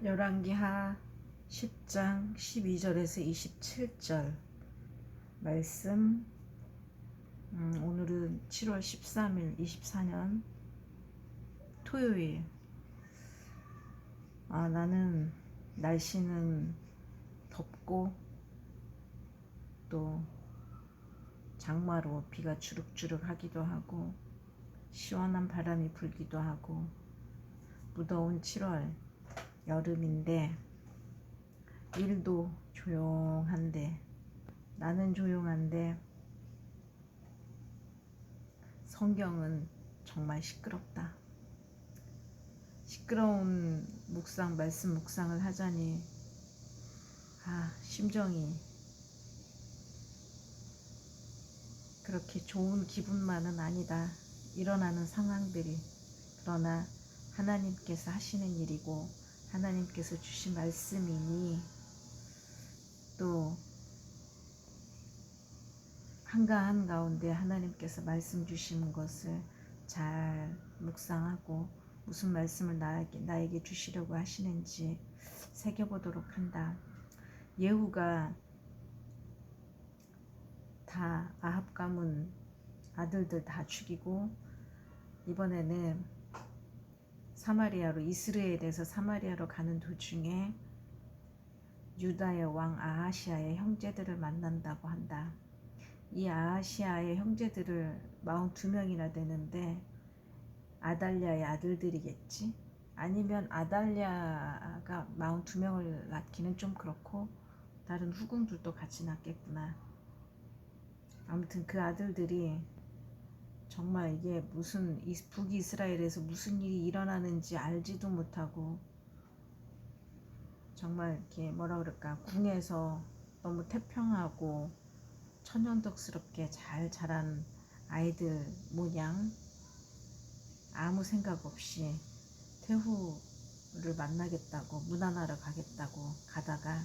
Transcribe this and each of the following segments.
열왕기하 10장 12절에서 27절 말씀. 음, 오늘은 7월 13일 24년 토요일. 아 나는 날씨는 덥고 또 장마로 비가 주룩주룩 하기도 하고 시원한 바람이 불기도 하고 무더운 7월 여름인데 일도 조용한데 나는 조용한데 성경은 정말 시끄럽다. 시끄러운 묵상 말씀 묵상을 하자니 아 심정이 그렇게 좋은 기분만은 아니다. 일어나는 상황들이 그러나 하나님께서 하시는 일이고 하나님께서 주신 말씀이니 또 한가한 가운데 하나님께서 말씀 주시는 것을 잘 묵상하고 무슨 말씀을 나에게, 나에게 주시려고 하시는지 새겨보도록 한다. 예후가 다 아합 가문 아들들 다 죽이고 이번에는 사마리아로 이스라엘에서 사마리아로 가는 도중에 유다의 왕 아하시아의 형제들을 만난다고 한다. 이 아하시아의 형제들을 42명이나 되는데 아달랴의 아들들이겠지? 아니면 아달랴가 42명을 낳기는 좀 그렇고 다른 후궁들도 같이 낳겠구나. 아무튼 그 아들들이 정말 이게 무슨 북이스라엘에서 무슨 일이 일어나는지 알지도 못하고 정말 이렇게 뭐라 그럴까 궁에서 너무 태평하고 천연덕스럽게 잘 자란 아이들 모양 아무 생각 없이 태후를 만나겠다고 문안하러 가겠다고 가다가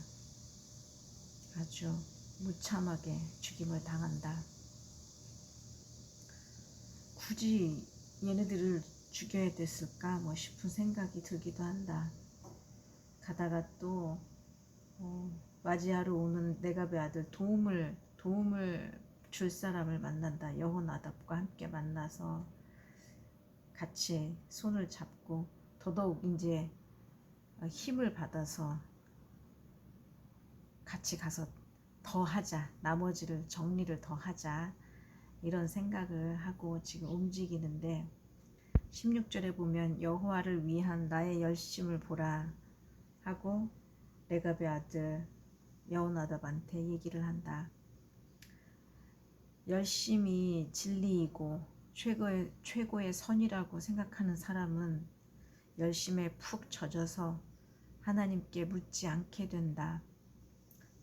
아주 무참하게 죽임을 당한다. 굳이 얘네들을 죽여야 됐을까 뭐 싶은 생각이 들기도 한다. 가다가 또 어, 맞이하러 오는 내가의 아들 도움을 도움을 줄 사람을 만난다. 여호나답과 함께 만나서 같이 손을 잡고 더더욱 이제 힘을 받아서 같이 가서 더 하자. 나머지를 정리를 더 하자. 이런 생각을 하고 지금 움직이는데 16절에 보면 여호와를 위한 나의 열심을 보라 하고 레갑의 아들 여호나답한테 얘기를 한다. 열심히 진리이고 최고의 최고의 선이라고 생각하는 사람은 열심에 푹 젖어서 하나님께 묻지 않게 된다.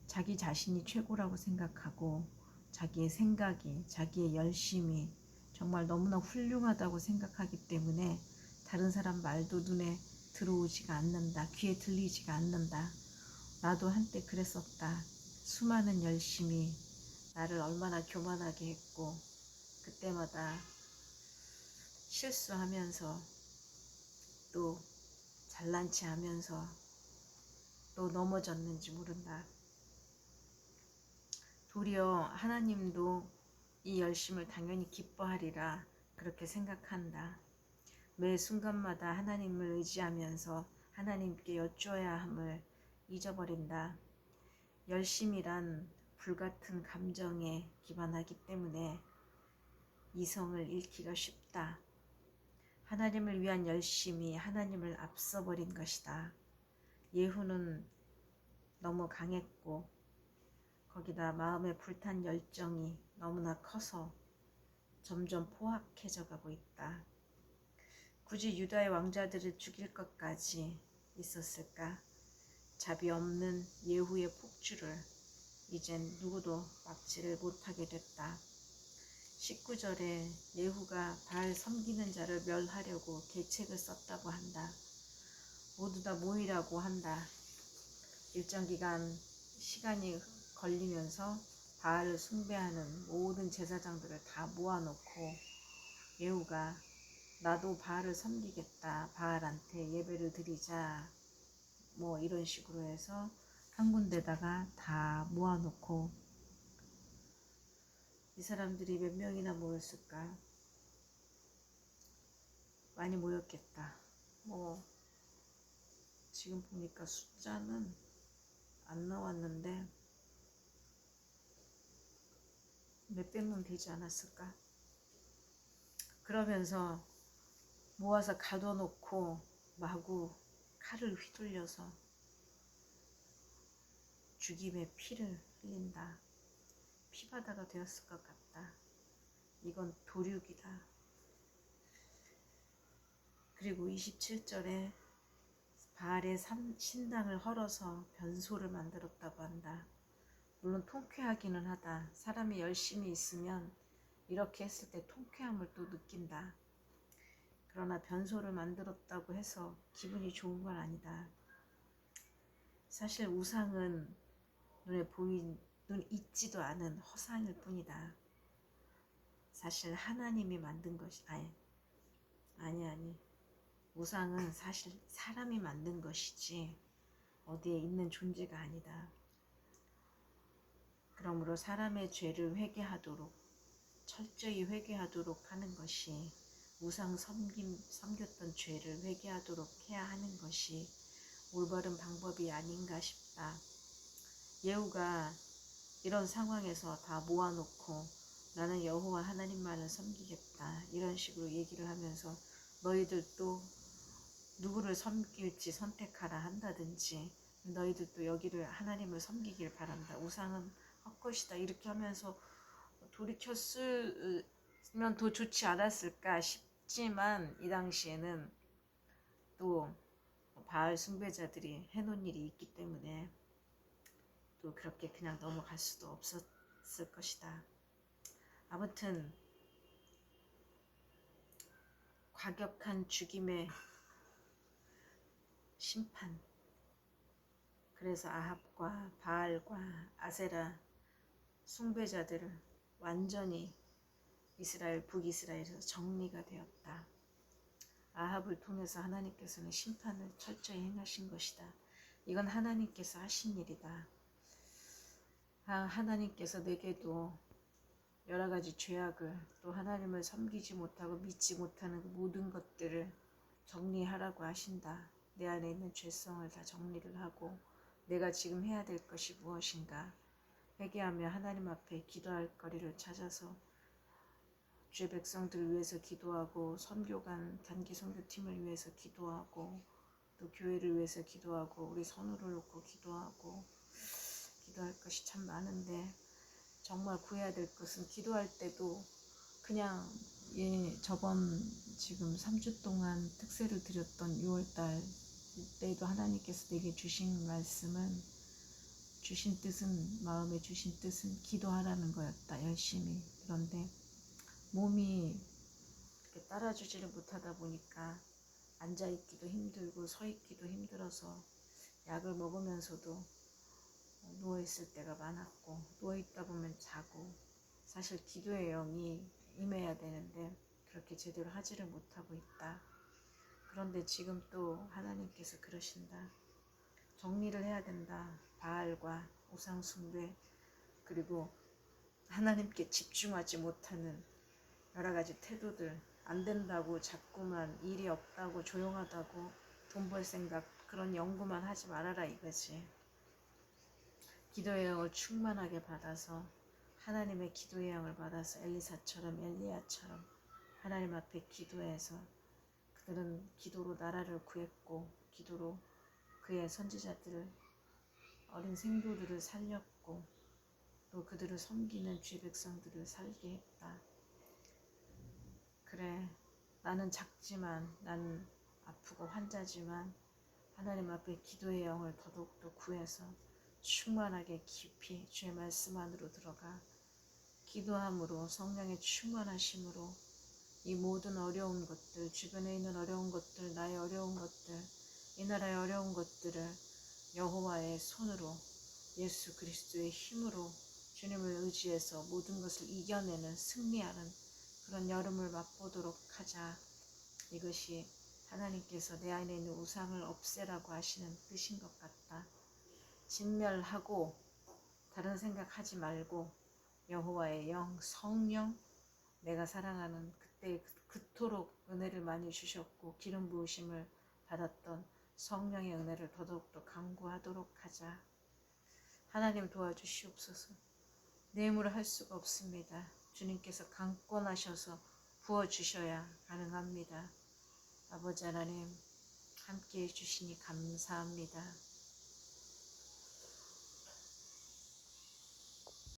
자기 자신이 최고라고 생각하고 자기의 생각이 자기의 열심이 정말 너무나 훌륭하다고 생각하기 때문에 다른 사람 말도 눈에 들어오지가 않는다. 귀에 들리지가 않는다. 나도 한때 그랬었다. 수많은 열심이 나를 얼마나 교만하게 했고 그때마다 실수하면서 또 잘난 체 하면서 또 넘어졌는지 모른다. 도리어 하나님도 이 열심을 당연히 기뻐하리라 그렇게 생각한다. 매 순간마다 하나님을 의지하면서 하나님께 여쭈어야 함을 잊어버린다. 열심이란 불같은 감정에 기반하기 때문에 이성을 잃기가 쉽다. 하나님을 위한 열심이 하나님을 앞서버린 것이다. 예후는 너무 강했고 거기다 마음에 불탄 열정이 너무나 커서 점점 포악해져 가고 있다. 굳이 유다의 왕자들을 죽일 것까지 있었을까? 자비 없는 예후의 폭주를 이젠 누구도 막지를 못하게 됐다. 19절에 예후가 바알 섬기는 자를 멸하려고 계책을 썼다고 한다. 모두 다 모이라고 한다. 일정 기간 시간이 걸리면서 바알을 숭배하는 모든 제사장들을 다 모아놓고 예후가 나도 바알을 섬기겠다. 바알한테 예배를 드리자. 뭐 이런 식으로 해서 한 군데다가 다 모아놓고 이 사람들이 몇 명이나 모였을까? 많이 모였겠다. 뭐 지금 보니까 숫자는 안 나왔는데 몇백 명 되지 않았을까? 그러면서 모아서 가둬놓고 마구 칼을 휘둘려서 죽임의 피를 흘린다. 피바다가 되었을 것 같다. 이건 도륙이다. 그리고 27절에 바알의 삼- 신당을 헐어서 변소를 만들었다고 한다. 물론 통쾌하기는 하다. 사람이 열심히 있으면 이렇게 했을 때 통쾌함을 또 느낀다. 그러나 변소를 만들었다고 해서 기분이 좋은 건 아니다. 사실 우상은 눈에 보인 눈 있지도 않은 허상일 뿐이다. 사실 하나님이 만든 것이 아니 아니 아니 우상은 사실 사람이 만든 것이지 어디에 있는 존재가 아니다. 그러므로 사람의 죄를 회개하도록 철저히 회개하도록 하는 것이 우상 섬김 섬겼던 죄를 회개하도록 해야 하는 것이 올바른 방법이 아닌가 싶다. 예후가 이런 상황에서 다 모아놓고 나는 여호와 하나님만을 섬기겠다 이런 식으로 얘기를 하면서 너희들도 누구를 섬길지 선택하라 한다든지 너희들도 여기를 하나님을 섬기길 바란다 우상은 헛것이다 이렇게 하면서 돌이켰으면 더 좋지 않았을까 싶지만 이 당시에는 또 바알 숭배자들이 해놓은 일이 있기 때문에 또 그렇게 그냥 넘어갈 수도 없었을 것이다. 아무튼 과격한 죽임의 심판. 그래서 아합과 바알과 아세라 숭배자들을 완전히 이스라엘 북이스라엘에서 정리가 되었다. 아합을 통해서 하나님께서는 심판을 철저히 행하신 것이다. 이건 하나님께서 하신 일이다. 아, 하나님께서 내게도 여러 가지 죄악을 또 하나님을 섬기지 못하고 믿지 못하는 그 모든 것들을 정리하라고 하신다. 내 안에 있는 죄성을 다 정리를 하고 내가 지금 해야 될 것이 무엇인가 회개하며 하나님 앞에 기도할 거리를 찾아서 주의 백성들을 위해서 기도하고 선교관 단기 선교팀을 위해서 기도하고 또 교회를 위해서 기도하고 우리 선우를 놓고 기도하고 기도할 것이 참 많은데 정말 구해야 될 것은 기도할 때도 그냥 예 저번 지금 3주 동안 특세를 드렸던 6월달 때도 하나님께서 내게 주신 말씀은 주신 뜻은 마음에 주신 뜻은 기도하라는 거였다 열심히 그런데 몸이 따라주지를 못하다 보니까 앉아 있기도 힘들고 서 있기도 힘들어서 약을 먹으면서도 누워 있을 때가 많았고 누워 있다 보면 자고 사실 기도의 영이 임해야 되는데 그렇게 제대로 하지를 못하고 있다. 그런데 지금 또 하나님께서 그러신다. 정리를 해야 된다. 바알과 우상 숭배 그리고 하나님께 집중하지 못하는 여러 가지 태도들 안 된다고 자꾸만 일이 없다고 조용하다고 돈 벌 생각 그런 연구만 하지 말아라 이거지. 기도의 영을 충만하게 받아서 하나님의 기도의 영을 받아서 엘리사처럼 엘리야처럼 하나님 앞에 기도해서 그들은 기도로 나라를 구했고 기도로 그의 선지자들을 어린 생도들을 살렸고 또 그들을 섬기는 죄 백성들을 살게 했다. 그래 나는 작지만 나는 아프고 환자지만 하나님 앞에 기도의 영을 더더욱더 구해서 충만하게 깊이 주의 말씀 안으로 들어가 기도함으로 성령의 충만하심으로 이 모든 어려운 것들 주변에 있는 어려운 것들 나의 어려운 것들 이 나라의 어려운 것들을 여호와의 손으로 예수 그리스도의 힘으로 주님을 의지해서 모든 것을 이겨내는 승리하는 그런 여름을 맛보도록 하자 이것이 하나님께서 내 안에 있는 우상을 없애라고 하시는 뜻인 것 같다. 진멸하고 다른 생각하지 말고 여호와의 영, 성령, 내가 사랑하는 그때 그토록 은혜를 많이 주셨고 기름 부으심을 받았던 성령의 은혜를 더더욱더 강구하도록 하자. 하나님 도와주시옵소서. 내 힘으로 할 수가 없습니다. 주님께서 강권하셔서 부어주셔야 가능합니다. 아버지 하나님 함께 해주시니 감사합니다.